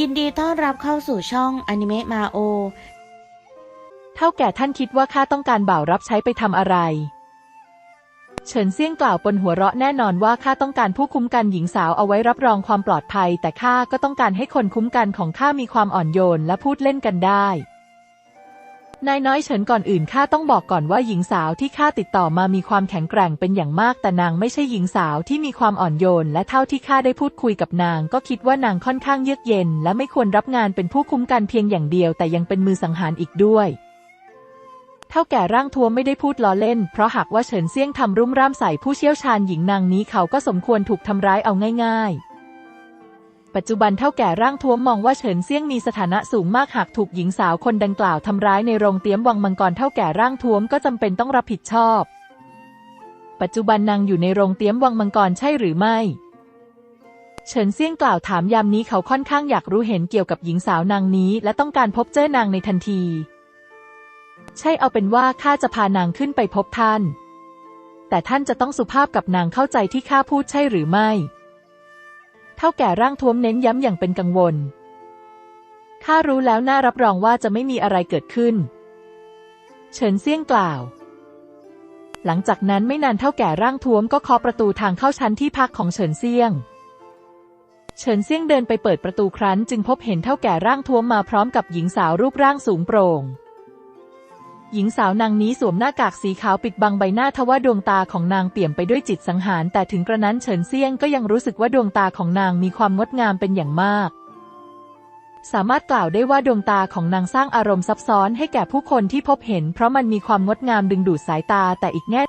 ยินดีต้อนรับเข้าสู่ช่องอนิเมะมาโอ เท่าแก่ท่านคิดว่าข้าต้องการบ่าวรับใช้ไปทำอะไร เฉินเซี่ยงกล่าวปนหัวเราะแน่นอนว่าข้าต้องการผู้คุ้มกันหญิงสาวเอาไว้รับรองความปลอดภัย แต่ข้าก็ต้องการให้คนคุ้มกันของข้ามีความอ่อนโยนและพูดเล่นกันได้ นายน้อยเฉินก่อนอื่นข้าต้องบอกก่อนว่าหญิงสาวที่ข้าติดต่อมามีความแข็งแกร่งเป็นอย่างมาก แต่นางไม่ใช่หญิงสาวที่มีความอ่อนโยน และเท่าที่ข้าได้พูดคุยกับนาง ก็คิดว่านางค่อนข้างเยือกเย็น และไม่ควรรับงานเป็นผู้คุ้มกันเพียงอย่างเดียว แต่ยังเป็นมือสังหารอีกด้วยเท่าแก่ร่างทัวไม่ได้พูดล้อเล่น เพราะหากว่าเฉินเซี่ยงทำรุ่มร่ามใส่ผู้เชี่ยวชาญหญิงนางนี้เขาก็สมควรถูกทำร้ายเอาง่าย ๆ ปัจจุบันเท่าแก่ร่างท้วมมองว่าเฉินเซี่ยงมีสถานะสูงมากหากถูกหญิงสาวคนดังกล่าวทำร้ายในโรงเตี้ยมวังมังกรเท่าแก่ร่างท้วมก็จำเป็นต้องรับผิดชอบ ปัจจุบันนางอยู่ในโรงเตี้ยมวังมังกรใช่หรือไม่เฉินเซี่ยงกล่าวถามยามนี้เขาค่อนข้างอยากรู้เห็นเกี่ยวกับหญิงสาวนางนี้ และต้องการพบเจอนางในทันที ใช่เอาเป็นว่าข้าจะพานางขึ้นไปพบท่าน แต่ท่านจะต้องสุภาพกับนางเข้าใจที่ข้าพูดใช่หรือไม่ ท่าแก่ร่างท้วมเน้นย้ำอย่างเป็นกังวล ข้ารู้แล้วน่ารับรองว่าจะไม่มีอะไรเกิดขึ้น เฉินเซี่ยงกล่าว หลังจากนั้นไม่นานเท่าแก่ร่างท้วมก็เคาะประตูทางเข้าชั้นที่พักของเฉินเซี่ยง เฉินเซี่ยงเดินไปเปิดประตูครั้น จึงพบเห็นเท่าแก่ร่างท้วมมาพร้อมกับหญิงสาวรูปร่างสูงโปร่ง หญิงสาวนางนี้สวมหน้ากากสีขาวปิดบังใบหน้าทว่าดวงตาของนางเปี่ยมไปด้วยจิตสังหาร แต่ถึงกระนั้นเฉินเซียงก็ยังรู้สึกว่าดวงตาของนางมีความงดงามเป็นอย่างมาก สามารถกล่าวได้ว่าดวงตาของนางสร้างอารมณ์ซับซ้อนให้แก่ผู้คนที่พบเห็น เพราะมันมีความงดงามดึงดูดสายตาแต่อีกแง่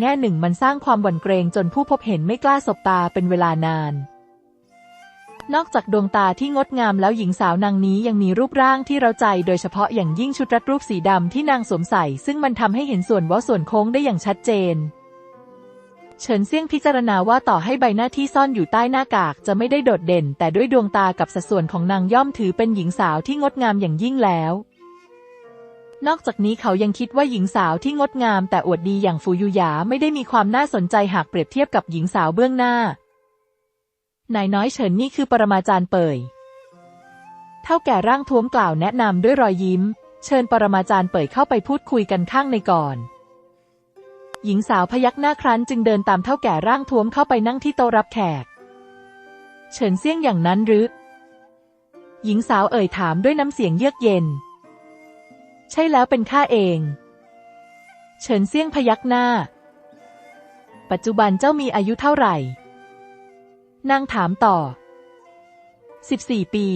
แง่หนึ่งมันสร้างความหวั่นเกรงจนผู้พบเห็นไม่กล้าสบตาเป็นเวลานาน นอกจากดวงตาที่งดงามแล้วหญิงสาวนางนี้ยังมีรูปร่างที่เราใจโดยเฉพาะอย่างยิ่งชุดรัดรูปสีดำที่นางสวมใส่ ซึ่งมันทำให้เห็นส่วนเว้าส่วนโค้งได้อย่างชัดเจน เฉินเซี่ยงพิจารณาว่าต่อให้ใบหน้าที่ซ่อนอยู่ใต้หน้ากากจะไม่ได้โดดเด่น แต่ด้วยดวงตากับสัดส่วนของนางย่อมถือเป็นหญิงสาวที่งดงามอย่างยิ่งแล้ว นอกจากนี้เขายังคิดว่าหญิงสาวที่งดงามแต่อวดดีอย่างฟูยุหยาไม่ได้มีความน่าสนใจหากเปรียบเทียบกับหญิงสาวเบื้องหน้า นายน้อยเฉินนี่คือปรมาจารย์เป่ยเท่าแก่ร่างท้วมกล่าวแนะนำด้วยรอยยิ้ม เชิญปรมาจารย์เป่ยเข้าไปพูดคุยกันข้างในก่อน หญิงสาวพยักหน้าครั้นจึงเดินตามเท่าแก่ร่างท้วมเข้าไปนั่งที่โต๊ะรับแขก เฉินเซี่ยงอย่างนั้นหรือ หญิงสาวเอ่ยถามด้วยน้ำเสียงเยือกเย็น ใช่แล้วเป็นข้าเอง เฉินเซี่ยงพยักหน้า ปัจจุบันเจ้ามีอายุเท่าไหร่ นางถามต่อ 14 ปี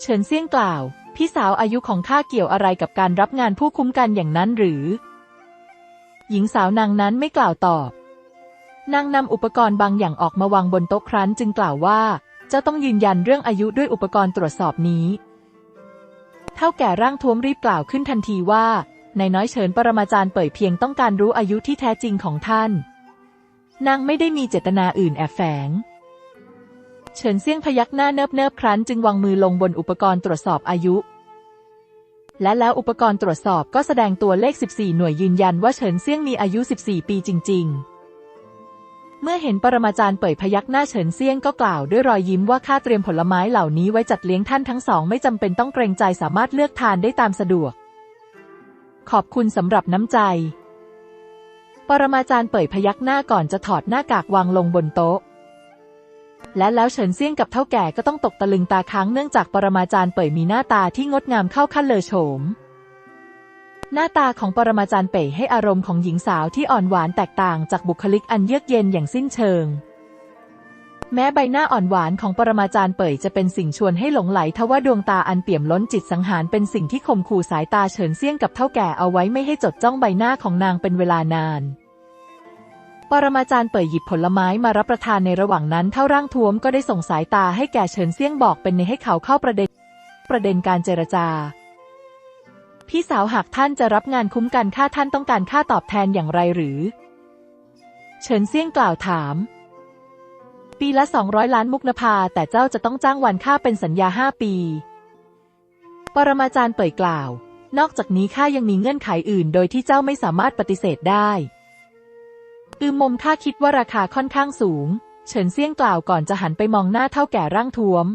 เฉินเซี่ยงกล่าว พี่สาวอายุของข้าเกี่ยวอะไรกับการรับงานผู้คุ้มกันอย่างนั้นหรือ หญิงสาวนางนั้นไม่กล่าวตอบ นางนำอุปกรณ์บางอย่างออกมาวางบนโต๊ะครั้นจึงกล่าวว่าเจ้าต้องยืนยันเรื่องอายุด้วยอุปกรณ์ตรวจสอบนี้ เท่าแก่ร่างท้วมรีบกล่าวขึ้นทันทีว่านายน้อยเฉินปรมาจารย์เป่ยเพียงต้องการรู้อายุที่แท้จริงของท่าน นางไม่ได้มีเจตนาอื่นแอบแฝง เฉินเซี่ยงพยักหน้าเนิบเนิบๆครั้นจึงวางมือลงบนอุปกรณ์ตรวจสอบอายุ และแล้วอุปกรณ์ตรวจสอบก็แสดงตัวเลข 14 หน่วยยืนยันว่าเฉินเซี่ยงมีอายุ 14 ปีจริง ๆ เมื่อเห็นปรมาจารย์เป่ยพยักหน้าเฉินเซี่ยงก็กล่าวด้วยรอยยิ้มว่าข้าเตรียมผลไม้เหล่านี้ไว้จัดเลี้ยงท่านทั้งสอง ไม่จำเป็นต้องเกรงใจสามารถเลือกทานได้ตามสะดวก ขอบคุณสำหรับน้ำใจ ปรมาจารย์เปิดพยักหน้าก่อนจะถอดหน้ากากวางลงบนโต๊ะ และแล้วเฉินเซี่ยงกับเท่าแก่ก็ต้องตกตะลึงตาค้างเนื่องจากปรมาจารย์เปิดมีหน้าตาที่งดงามเข้าขั้นเลอโฉม หน้าตาของปรมาจารย์เป๋ให้อารมณ์ของหญิงสาวที่อ่อนหวานแตกต่างจากบุคลิกอันเยือกเย็นอย่างสิ้นเชิง แม้ใบหน้าอ่อนหวานของปรมาจารย์เป่ยจะเป็นสิ่งชวนให้หลงไหลทว่าดวงตาอันเปี่ยมล้นจิตสังหารเป็นสิ่งที่ข่มขู่สายตาเฉินเซี่ยงกับเท่าแก่เอาไว้ไม่ให้จดจ้องใบหน้าของนางเป็นเวลานาน ปรมาจารย์เป่ยหยิบผลไม้มารับประทานในระหว่างนั้นเท่าร่างท้วมก็ได้ส่งสายตาให้แก่เฉินเซี่ยงบอกเป็นในให้เขาเข้าประเด็น ประเด็นการเจรจาพี่สาวหากท่านจะรับงานคุ้มกันค่าท่านต้องการค่าตอบแทนอย่างไรหรือ เฉินเซี่ยงกล่าวถาม ปีละ 200 ล้านมุกนภา แต่เจ้าจะต้องจ้างวันค่าเป็นสัญญาห้าปี ปรมาจารย์เป่ยกล่าว นอกจากนี้ข้ายังมีเงื่อนไขอื่น โดยที่เจ้าไม่สามารถปฏิเสธได้อืมมมข้าคิดว่าราคาค่อนข้างสูง เฉินเซี่ยงกล่าวก่อนจะหันไปมองหน้าเท่าแก่ร่างท้วม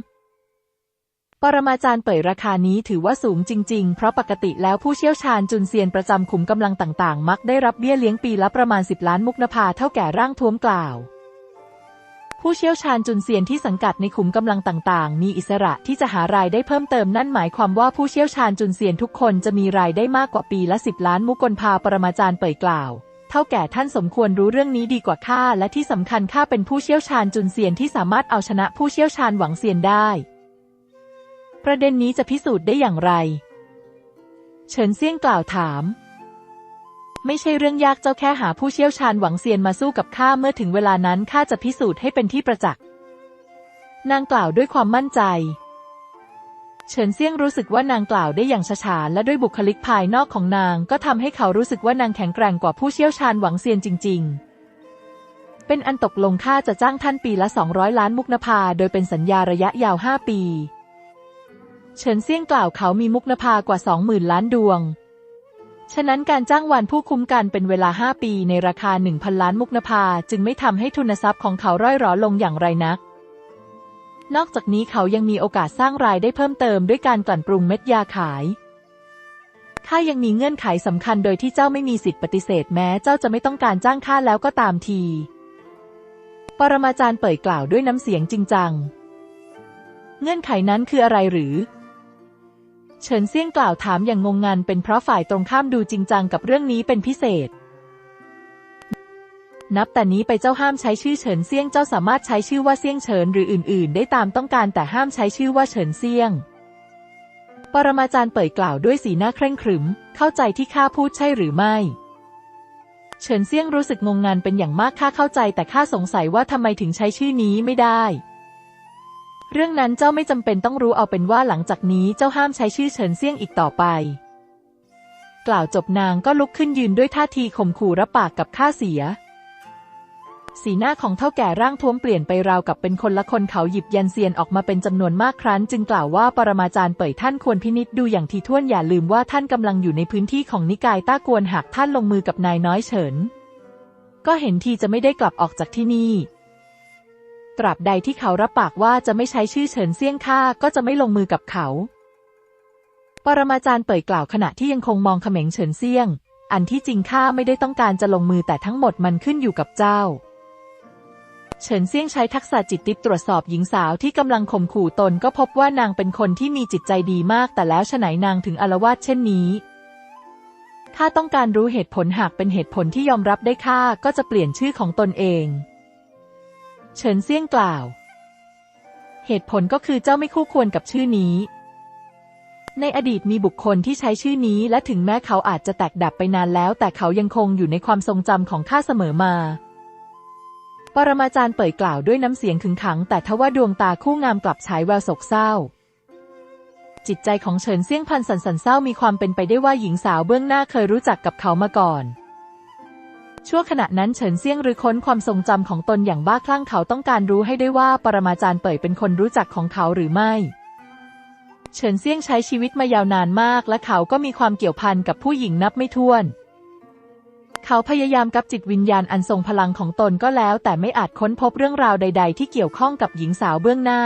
ปรมาจารย์เป่ยราคานี้ถือว่าสูงจริง ๆ เพราะปกติแล้วผู้เชี่ยวชาญจุนเซียนประจำขุมกำลังต่าง ๆ มักได้รับเบี้ยเลี้ยงปีละประมาณ 10 ล้านมุกนภาเท่าแก่ร่างท้วมกล่าว ผู้เชี่ยวชาญจุนเซียนที่สังกัดในขุมกำลังต่างๆ มีอิสระที่จะหารายได้เพิ่มเติมนั่นหมายความว่าผู้เชี่ยวชาญจุนเซียนทุกคนจะมีรายได้มากกว่าปีละ 10 ล้านมุกนภาปรมาจารย์เป่ยกล่าว เท่าแก่ท่านสมควรรู้เรื่องนี้ดีกว่าข้าและที่สำคัญข้าเป็นผู้เชี่ยวชาญจุนเซียนที่สามารถเอาชนะผู้เชี่ยวชาญหวังเซียนได้ ประเด็นนี้จะพิสูจน์ได้อย่างไร เฉินเซี่ยงกล่าวถาม ไม่ใช่เรื่องยากเจ้าแค่หาผู้เชี่ยวชาญหวังเซียนมาสู้กับข้าเมื่อถึงเวลานั้นข้าจะพิสูจน์ให้เป็นที่ประจักษ์นางกล่าวด้วยความมั่นใจ เฉินเซี่ยงรู้สึกว่านางกล่าวได้อย่างฉานและด้วยบุคลิกภายนอกของนางก็ทำให้เขารู้สึกว่านางแข็งแกร่งกว่าผู้เชี่ยวชาญหวังเซียนจริง ๆ เป็นอันตกลงค่าจะจ้างท่านปีละ 200 ล้านมุกนภาโดยเป็นสัญญาระยะยาว 5 ปี เฉินเซี่ยงกล่าวเขามีมุกนภากว่า 20,000 ล้านดวง ฉะนั้นการจ้างวานผู้คุ้มกันเป็นเวลา 5 ปีในราคา 1,000 ล้านมุกนภาจึงไม่ทำให้ทุนทรัพย์ของเขาร่อยหรอลงอย่างไรนัก นอกจากนี้เขายังมีโอกาสสร้างรายได้เพิ่มเติมด้วยการกลั่นปรุงเม็ดยาขายข้ายังมีเงื่อนไขสำคัญโดยที่เจ้าไม่มีสิทธิปฏิเสธแม้เจ้าจะไม่ต้องการจ้างข้าแล้วก็ตามที ปรมาจารย์เปิดกล่าวด้วยน้ำเสียงจริงจัง เงื่อนไขนั้นคืออะไรหรือ เฉินเซี่ยงกล่าวถามอย่างงงงันเป็นเพราะฝ่ายตรงข้ามดูจริงจังกับเรื่องนี้เป็นพิเศษ นับแต่นี้ไปเจ้าห้ามใช้ชื่อเฉินเซี่ยงเจ้าสามารถใช้ชื่อว่าเซี่ยงเฉินหรืออื่น ๆ ได้ตามต้องการแต่ห้ามใช้ชื่อว่าเฉินเซี่ยง ปรมาจารย์เปิดกล่าวด้วยสีหน้าเคร่งขรึม เข้าใจที่ข้าพูดใช่หรือไม่เฉินเซี่ยงรู้สึกงงงันเป็นอย่างมากข้าเข้าใจแต่ข้าสงสัยว่าทำไมถึงใช้ชื่อนี้ไม่ได้ เรื่องนั้นเจ้าไม่จำเป็นต้องรู้เอาเป็นว่าหลังจากนี้เจ้าห้ามใช้ชื่อเฉินเซี่ยงอีกต่อไป กล่าวจบนางก็ลุกขึ้นยืนด้วยท่าทีข่มขู่รับปากกับข้าเสีย สีหน้าของเท่าแก่ร่างท้วมเปลี่ยนไปราวกับเป็นคนละคนเขาหยิบยันเซียนออกมาเป็นจำนวนมากครั้น จึงกล่าวว่าปรมาจารย์เป่ยท่านควรพินิจดูอย่างทีท่วนอย่าลืมว่าท่านกำลังอยู่ในพื้นที่ของนิกายต้ากวนหากท่านลงมือกับนายน้อยเฉินก็เห็นทีจะไม่ได้กลับออกจากที่นี่ ตราบใดที่เขารับปากว่าจะไม่ใช้ชื่อเฉินเซี่ยงข้าก็จะไม่ลงมือกับเขา ปรมาจารย์เป่ยกล่าวขณะที่ยังคงมองเขม็งเฉินเซี่ยง อันที่จริงข้าไม่ได้ต้องการจะลงมือแต่ทั้งหมดมันขึ้นอยู่กับเจ้า เฉินเซี่ยงใช้ทักษะจิตติปตรวจสอบหญิงสาวที่กำลังข่มขู่ตนก็พบว่านางเป็นคนที่มีจิตใจดีมากแต่แล้วฉไหนนางถึงอารวาสเช่นนี้ข้าต้องการรู้เหตุผลหากเป็นเหตุผลที่ยอมรับได้ข้าก็จะเปลี่ยนชื่อของตนเอง เฉินเซี่ยงกล่าว เหตุผลก็คือเจ้าไม่คู่ควรกับชื่อนี้ ในอดีตมีบุคคลที่ใช้ชื่อนี้ และถึงแม้เขาอาจจะแตกดับไปนานแล้ว แต่เขายังคงอยู่ในความทรงจำของข้าเสมอมา ปรมาจารย์เปิดกล่าวด้วยน้ำเสียงขึงขัง แต่ทว่าดวงตาคู่งามกลับฉายแววโศกเศร้าจิตใจของเฉินเซี่ยงพันสันสันเศร้ามีความเป็นไปได้ว่าหญิงสาวเบื้องหน้าเคยรู้จักกับเขามาก่อน ชั่วขณะนั้นเฉินเซียงหรือค้นความทรงจำของตนอย่างบ้าคลั่งเขาต้องการรู้ให้ได้ว่าปรมาจารย์เป่ยเป็นคนรู้จักของเขาหรือไม่เฉินเซียงใช้ชีวิตมายาวนานมาก และเขาก็มีความเกี่ยวพันกับผู้หญิงนับไม่ถ้วน เขาพยายามกับจิตวิญญาณอันทรงพลังของตนก็แล้ว แต่ไม่อาจค้นพบเรื่องราวใด ๆ ที่เกี่ยวข้องกับหญิงสาวเบื้องหน้า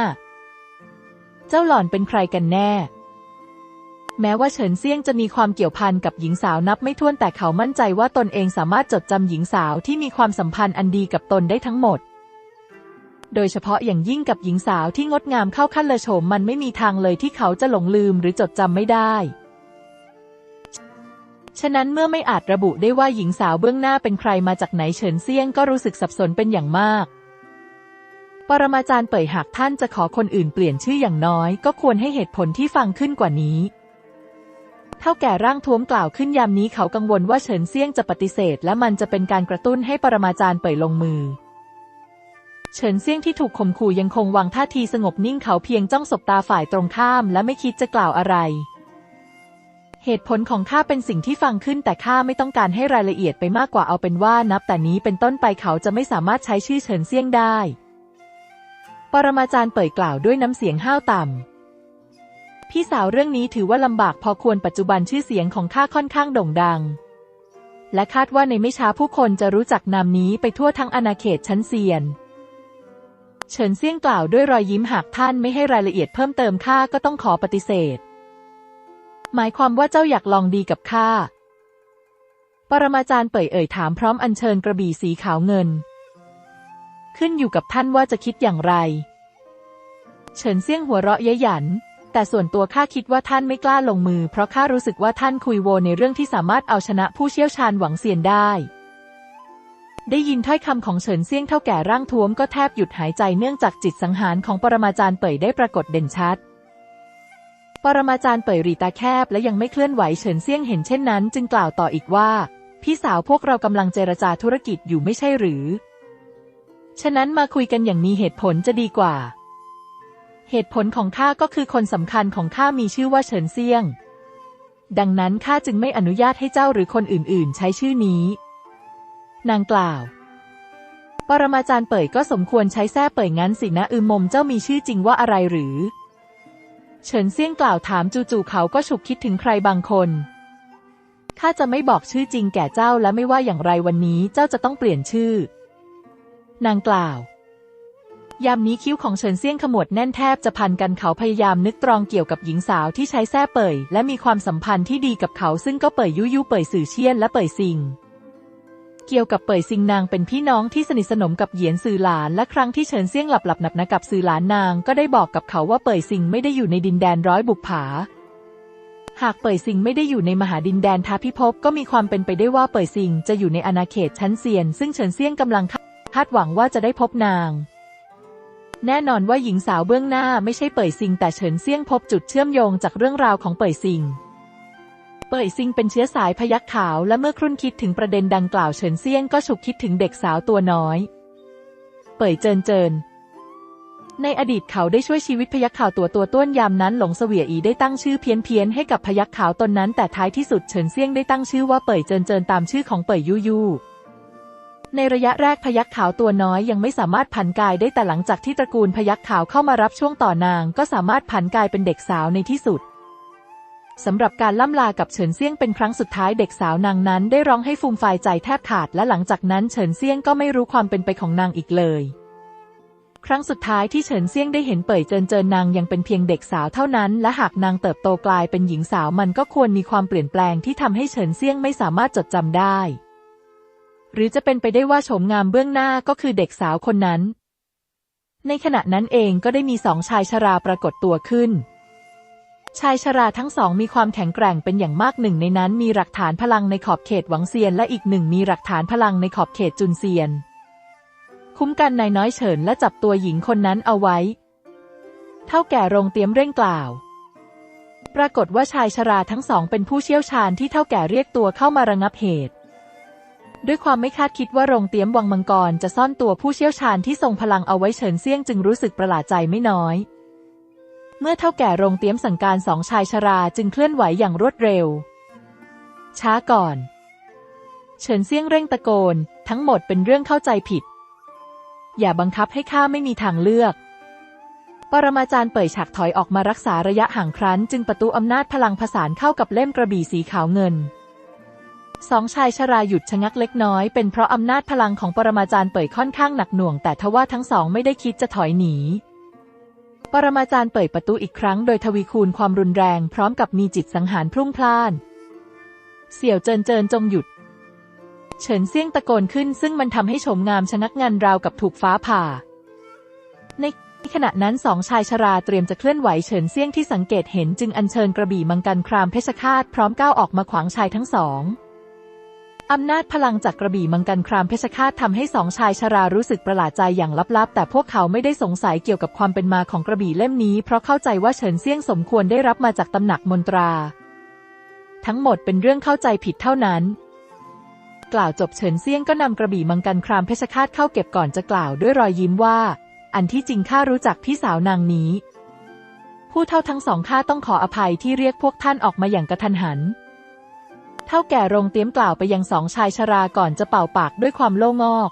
เจ้าหล่อนเป็นใครกันแน่ แม้ว่าเฉินเซี่ยงจะมีความเกี่ยวพันกับหญิงสาวนับไม่ถ้วนแต่เขามั่นใจว่าตนเองสามารถจดจำหญิงสาวที่มีความสัมพันธ์อันดีกับตนได้ทั้งหมด โดยเฉพาะอย่างยิ่งกับหญิงสาวที่งดงามเข้าขั้นเลอโฉมมันไม่มีทางเลยที่เขาจะหลงลืมหรือจดจำไม่ได้ ฉะนั้นเมื่อไม่อาจระบุได้ว่าหญิงสาวเบื้องหน้าเป็นใครมาจากไหนเฉินเซี่ยงก็รู้สึกสับสนเป็นอย่างมาก ปรมาจารย์เป่ยหากท่านจะขอคนอื่นเปลี่ยนชื่ออย่างน้อย ก็ควรให้เหตุผลที่ฟังขึ้นกว่านี้ เท่าแก่ร่างท้วมกล่าวขึ้นยามนี้เขากังวลว่าเฉินเซี่ยงจะปฏิเสธ และมันจะเป็นการกระตุ้นให้ปรมาจารย์เป่ยลงมือ เฉินเซี่ยงที่ถูกข่มขู่ยังคงวางท่าทีสงบนิ่งเขาเพียงจ้องสบตาฝ่ายตรงข้าม และไม่คิดจะกล่าวอะไร เหตุผลของข้าเป็นสิ่งที่ฟังขึ้นแต่ข้าไม่ต้องการให้รายละเอียดไปมากกว่าเอาเป็นว่านับแต่นี้เป็นต้นไปเขาจะไม่สามารถใช้ชื่อเฉินเซี่ยงได้ ปรมาจารย์เป่ยกล่าวด้วยน้ำเสียงห้าวต่ำ พี่สาวเรื่องนี้ถือว่าลำบากพอควรปัจจุบันชื่อเสียงของข้าค่อนข้างโด่งดัง และคาดว่าในไม่ช้าผู้คนจะรู้จักนามนี้ไปทั่วทั้งอาณาเขตชั้นเซียน เฉินเซี่ยงกล่าวด้วยรอยยิ้มหากท่านไม่ให้รายละเอียดเพิ่มเติมข้าก็ต้องขอปฏิเสธ หมายความว่าเจ้าอยากลองดีกับข้าปรมาจารย์เป่ยเอ่ยถามพร้อมอัญเชิญกระบี่สีขาวเงิน ขึ้นอยู่กับท่านว่าจะคิดอย่างไร เฉินเซี่ยงหัวเราะเย้ยหยัน แต่ส่วนตัวข้าคิดว่าท่านไม่กล้าลงมือ เพราะข้ารู้สึกว่าท่านคุยโวในเรื่องที่สามารถเอาชนะผู้เชี่ยวชาญหวังเซียนได้ ได้ยินถ้อยคำของเฉินเซี่ยงเท่าแก่ร่างท้วมก็แทบหยุดหายใจเนื่องจากจิตสังหารของปรมาจารย์เป่ยได้ปรากฏเด่นชัด ปรมาจารย์เป่ยรีตาแคบและยังไม่เคลื่อนไหวเฉินเซี่ยงเห็นเช่นนั้น จึงกล่าวต่ออีกว่า พี่สาวพวกเรากำลังเจรจาธุรกิจอยู่ไม่ใช่หรือ ฉะนั้นมาคุยกันอย่างมีเหตุผลจะดีกว่า เหตุผลของข้าก็คือคนสำคัญของข้ามีชื่อว่าเฉินเซียง ดังนั้นข้าจึงไม่อนุญาตให้เจ้าหรือคนอื่นๆ ใช้ชื่อนี้ นางกล่าว ปรมาจารย์เป่ยก็สมควรใช้แท้เป่ยงั้นสินะ อืมมมเจ้ามีชื่อจริงว่าอะไรหรือ เฉินเซียงกล่าวถามจู่ๆเขาก็ฉุกคิดถึงใครบางคนข้าจะไม่บอกชื่อจริงแก่เจ้าและไม่ว่าอย่างไรวันนี้เจ้าจะต้องเปลี่ยนชื่อ นางกล่าว ยามนี้คิ้วของเฉินเซี่ยงขมวดแน่นแทบจะพันกันเขาพยายามนึกตรองเกี่ยวกับหญิงสาวที่ใช้แท้เป่ยและมีความสัมพันธ์ที่ดีกับเขาซึ่งก็เป่ยยุยุเป่ยสื่อเชียนและเป่ยซิงเกี่ยวกับเป่ยซิงนางเป็นพี่น้องที่สนิทสนมกับเหยียนสื่อหลาน และครั้งที่เฉินเซี่ยงหลับหลับหนับนะกับสื่อหลานนางก็ได้บอกกับเขาว่าเป่ยซิงไม่ได้อยู่ในดินแดนร้อยบุกผา หากเป่ยซิงไม่ได้อยู่ในมหาดินแดนท้าพิภพก็มีความเป็นไปได้ว่าเป่ยซิงจะอยู่ในอาณาเขตชั้นเซียน ซึ่งเฉินเซี่ยงกำลังคาดหวังว่าจะได้พบนาง แน่นอนว่าหญิงสาวเบื้องหน้าไม่ใช่เป่ยซิง แต่เฉินเซี่ยงพบจุดเชื่อมโยงจากเรื่องราวของเป่ยซิง เป่ยซิงเป็นเชื้อสายพยัคฆ์ขาวและเมื่อครุ่นคิดถึงประเด็นดังกล่าวเฉินเซี่ยงก็ฉุกคิดถึงเด็กสาวตัวน้อย เป่ยเจินเจิน ในอดีตเขาได้ช่วยชีวิตพยัคฆ์ขาวตัวตัวต้วนยามนั้นหลงเสวียอีได้ตั้งชื่อเพี้ยนเพียนให้กับพยัคฆ์ขาวตนนั้นแต่ท้ายที่สุดเฉินเซี่ยงได้ตั้งชื่อว่าเป่ยเจินเจินตามชื่อของเป่ยยูยู่ ในระยะแรกพยัคฆ์ขาวตัวน้อยยังไม่สามารถผันกายได้แต่หลังจากที่ตระกูลพยัคฆ์ขาวเข้ามารับช่วงต่อนาง ก็สามารถผันกายเป็นเด็กสาวในที่สุดสำหรับการล่ำลากับเฉินเซี่ยงเป็นครั้งสุดท้ายเด็กสาวนางนั้นได้ร้องให้ฟูมฟายใจแทบขาดและหลังจากนั้นเฉินเซี่ยงก็ไม่รู้ความเป็นไปของนางอีกเลย ครั้งสุดท้ายที่เฉินเซี่ยงได้เห็นเป่ยเจินเจินนางยังเป็นเพียงเด็กสาวเท่านั้น และหากนางเติบโตกลายเป็นหญิงสาวมันก็ควรมีความเปลี่ยนแปลงที่ทำให้เฉินเซี่ยงไม่สามารถจดจำได้ หรือจะเป็นไปได้ว่าโฉมงามเบื้องหน้าก็คือเด็กสาวคนนั้น ในขณะนั้นเองก็ได้มีสองชายชราปรากฏตัวขึ้น ชายชราทั้งสองมีความแข็งแกร่งเป็นอย่างมากหนึ่งในนั้นมีหลักฐานพลังในขอบเขตหวังเซียน และอีกหนึ่งมีหลักฐานพลังในขอบเขตจุนเซียน คุ้มกันนายน้อยเฉินและจับตัวหญิงคนนั้นเอาไว้ เท่าแก่โรงเตรียมเร่งกล่าวปรากฏว่าชายชราทั้งสองเป็นผู้เชี่ยวชาญที่เท่าแก่เรียกตัวเข้ามาระงับเหตุ ด้วยความไม่คาดคิดว่าโรงเตรียมวังมังกรจะซ่อนตัวผู้เชี่ยวชาญที่ทรงพลังเอาไว้เฉินเซี่ยงจึงรู้สึกประหลาดใจไม่น้อย เมื่อเท่าแก่โรงเตรียมสั่งการสองชายชราจึงเคลื่อนไหวอย่างรวดเร็ว ช้าก่อน เฉินเซี่ยงเร่งตะโกน ทั้งหมดเป็นเรื่องเข้าใจผิด อย่าบังคับให้ข้าไม่มีทางเลือก ปรมาจารย์เป่ยฉากถอยออกมารักษาระยะห่างครั้น จึงประตูอำนาจพลังผสานเข้ากับเล่มกระบี่สีขาวเงิน สองชายชราหยุดชะงักเล็กน้อย เป็นเพราะอำนาจพลังของปรมาจารย์เป่ยค่อนข้างหนักหน่วง แต่ทว่าทั้งสองไม่ได้คิดจะถอยหนี ปรมาจารย์เปิดประตูอีกครั้ง โดยทวีคูณความรุนแรง พร้อมกับมีจิตสังหารพรุ่งพล่าน เสี่ยวเจินเจินจงหยุด เฉินเซี่ยงตะโกนขึ้น ซึ่งมันทำให้โฉมงามชะงักงันราวกับถูกฟ้าผ่า ในขณะนั้นสองชายชราเตรียมจะเคลื่อนไหวเฉินเซี่ยงที่สังเกตเห็นจึงอัญเชิญกระบี่มังกรครามเพชฌฆาตพร้อมก้าวออกมาขวางชายทั้งสอง อำนาจพลังจากกระบี่มังกรครามเพชฌฆาตทำให้สองชายชรารู้สึกประหลาดใจอย่างลับๆ แต่พวกเขาไม่ได้สงสัยเกี่ยวกับความเป็นมาของกระบี่เล่มนี้ เพราะเข้าใจว่าเฉินเซี่ยงสมควรได้รับมาจากตำหนักมนตรา ทั้งหมดเป็นเรื่องเข้าใจผิดเท่านั้น กล่าวจบเฉินเซี่ยงก็นำกระบี่มังกรครามเพชฌฆาตเข้าเก็บก่อนจะกล่าวด้วยรอยยิ้มว่า อันที่จริงข้ารู้จักพี่สาวนางนี้ ผู้เท่าทั้งสองข้าต้องขออภัยที่เรียกพวกท่านออกมาอย่างกระทันหัน เท่าแก่โรงเตรียมกล่าวไปยังสองชายชราก่อนจะเป่าปากด้วยความโล่งอก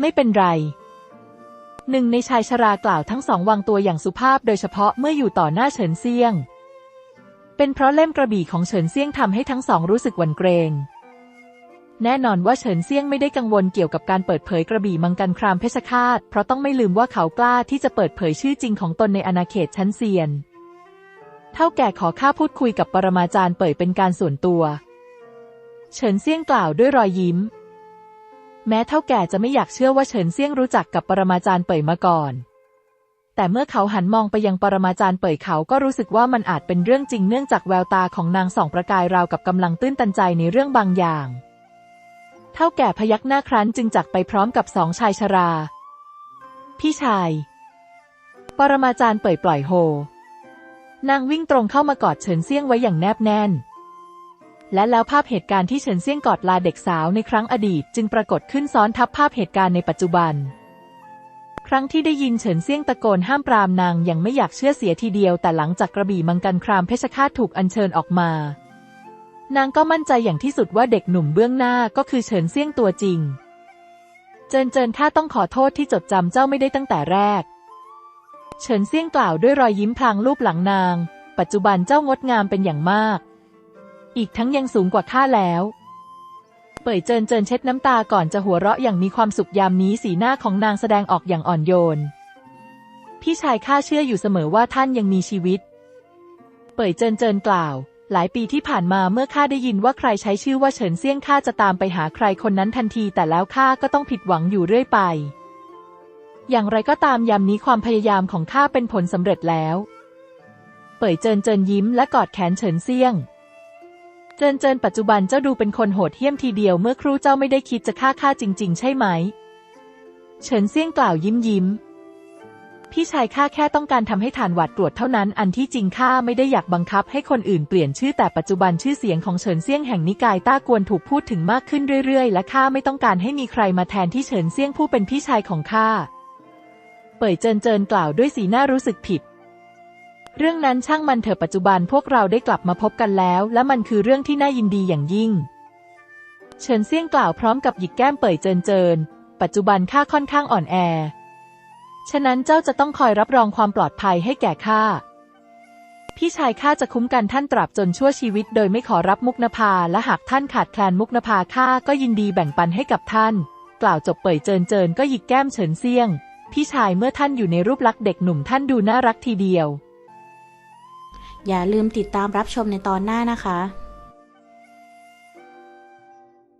ไม่เป็นไร หนึ่งในชายชรากล่าวทั้งสองวางตัวอย่างสุภาพโดยเฉพาะเมื่ออยู่ต่อหน้าเฉินเซียง เป็นเพราะเล่มกระบี่ของเฉินเซียงทำให้ทั้งสองรู้สึกหวั่นเกรงแน่นอนว่าเฉินเซียงไม่ได้กังวลเกี่ยวกับการเปิดเผยกระบี่มังกันครามเพชรฆาต เพราะต้องไม่ลืมว่าเขากล้าที่จะเปิดเผยชื่อจริงของตนในอาณาเขตชั้นเซียน เท่าแก่ขอข้าพูดคุยกับปรมาจารย์เปิดเป็นการส่วนตัว เฉินเซี่ยงกล่าวด้วยรอยยิ้ม แม้เท่าแก่จะไม่อยากเชื่อว่าเฉินเซี่ยงรู้จักกับปรมาจารย์เป่ยมาก่อน แต่เมื่อเขาหันมองไปยังปรมาจารย์เป่ยเขาก็รู้สึกว่ามันอาจเป็นเรื่องจริงเนื่องจากแววตาของนางส่องประกายราวกับกำลังตื้นตันใจในเรื่องบางอย่าง เท่าแก่พยักหน้าครั้นจึงจักไปพร้อมกับสองชายชรา พี่ชาย ปรมาจารย์เป่ยปล่อยโฮ นางวิ่งตรงเข้ามากอดเฉินเซี่ยงไว้อย่างแนบแน่น และแล้วภาพเหตุการณ์ที่เฉินเซี่ยงกอดลาเด็กสาวในครั้งอดีต จึงปรากฏขึ้นซ้อนทับภาพเหตุการณ์ในปัจจุบัน ครั้งที่ได้ยินเฉินเซี่ยงตะโกนห้ามปรามนางยังไม่อยากเชื่อเสียทีเดียว แต่หลังจากกระบี่มังกันครามเพชรฆาตถูกอัญเชิญออกมา นางก็มั่นใจอย่างที่สุดว่าเด็กหนุ่มเบื้องหน้าก็คือเฉินเซี่ยงตัวจริง เจินเจินข้าต้องขอโทษที่จดจำเจ้าไม่ได้ตั้งแต่แรก เฉินเซี่ยงกล่าวด้วยรอยยิ้มพลางรูปหลังนาง ปัจจุบันเจ้างดงามเป็นอย่างมาก อีกทั้งยังสูงกว่าข้าแล้ว เป่ยเจินเจินเช็ดน้ำตาก่อนจะหัวเราะอย่างมีความสุขยามนี้สีหน้าของนางแสดงออกอย่างอ่อนโยน พี่ชายข้าเชื่ออยู่เสมอว่าท่านยังมีชีวิต เป่ยเจินเจินกล่าว หลายปีที่ผ่านมาเมื่อข้าได้ยินว่าใครใช้ชื่อว่าเฉินเซี่ยงข้าจะตามไปหาใครคนนั้นทันที แต่แล้วข้าก็ต้องผิดหวังอยู่เรื่อยไป อย่างไรก็ตามยามนี้ความพยายามของข้าเป็นผลสำเร็จแล้ว เป่ยเจินเจินยิ้มและกอดแขนเฉินเซี่ยง เจินเจินปัจจุบันเจ้าดูเป็นคนโหดเหี้ยมทีเดียวเมื่อครู่เจ้าไม่ได้คิดจะฆ่าข้าจริง ๆ ใช่ไหม เฉินเซี่ยงกล่าวยิ้มยิ้ม พี่ชายข้าแค่ต้องการทำให้ฐานหวัดตรวจเท่านั้น อันที่จริงข้าไม่ได้อยากบังคับให้คนอื่นเปลี่ยนชื่อแต่ปัจจุบันชื่อเสียงของเฉินเซี่ยงแห่งนิกายต้ากวนถูกพูดถึงมากขึ้นเรื่อยๆ และข้าไม่ต้องการให้มีใครมาแทนที่เฉินเซี่ยงผู้เป็นพี่ชายของข้า เป่ยเจินเจินกล่าวด้วยสีหน้ารู้สึกผิด เรื่องนั้นช่างมันเถอะปัจจุบันพวกเราได้กลับมาพบกันแล้ว และมันคือเรื่องที่น่ายินดีอย่างยิ่ง เฉินเซี่ยงกล่าวพร้อมกับหยิกแก้มเป่ยเจินเจิน ปัจจุบันข้าค่อนข้างอ่อนแอ ฉะนั้นเจ้าจะต้องคอยรับรองความปลอดภัยให้แก่ข้าพี่ชายข้าจะคุ้มกันท่านตราบจนชั่วชีวิต โดยไม่ขอรับมุกนภาและหากท่านขาดแคลนมุกนภาข้าก็ยินดีแบ่งปันให้กับท่าน กล่าวจบเป่ยเจินเจินก็หยิกแก้มเฉินเซี่ยง พี่ชายเมื่อท่านอยู่ในรูปลักษณ์เด็กหนุ่มท่านดูน่ารักทีเดียว อย่าลืมติดตามรับชมในตอนหน้านะคะ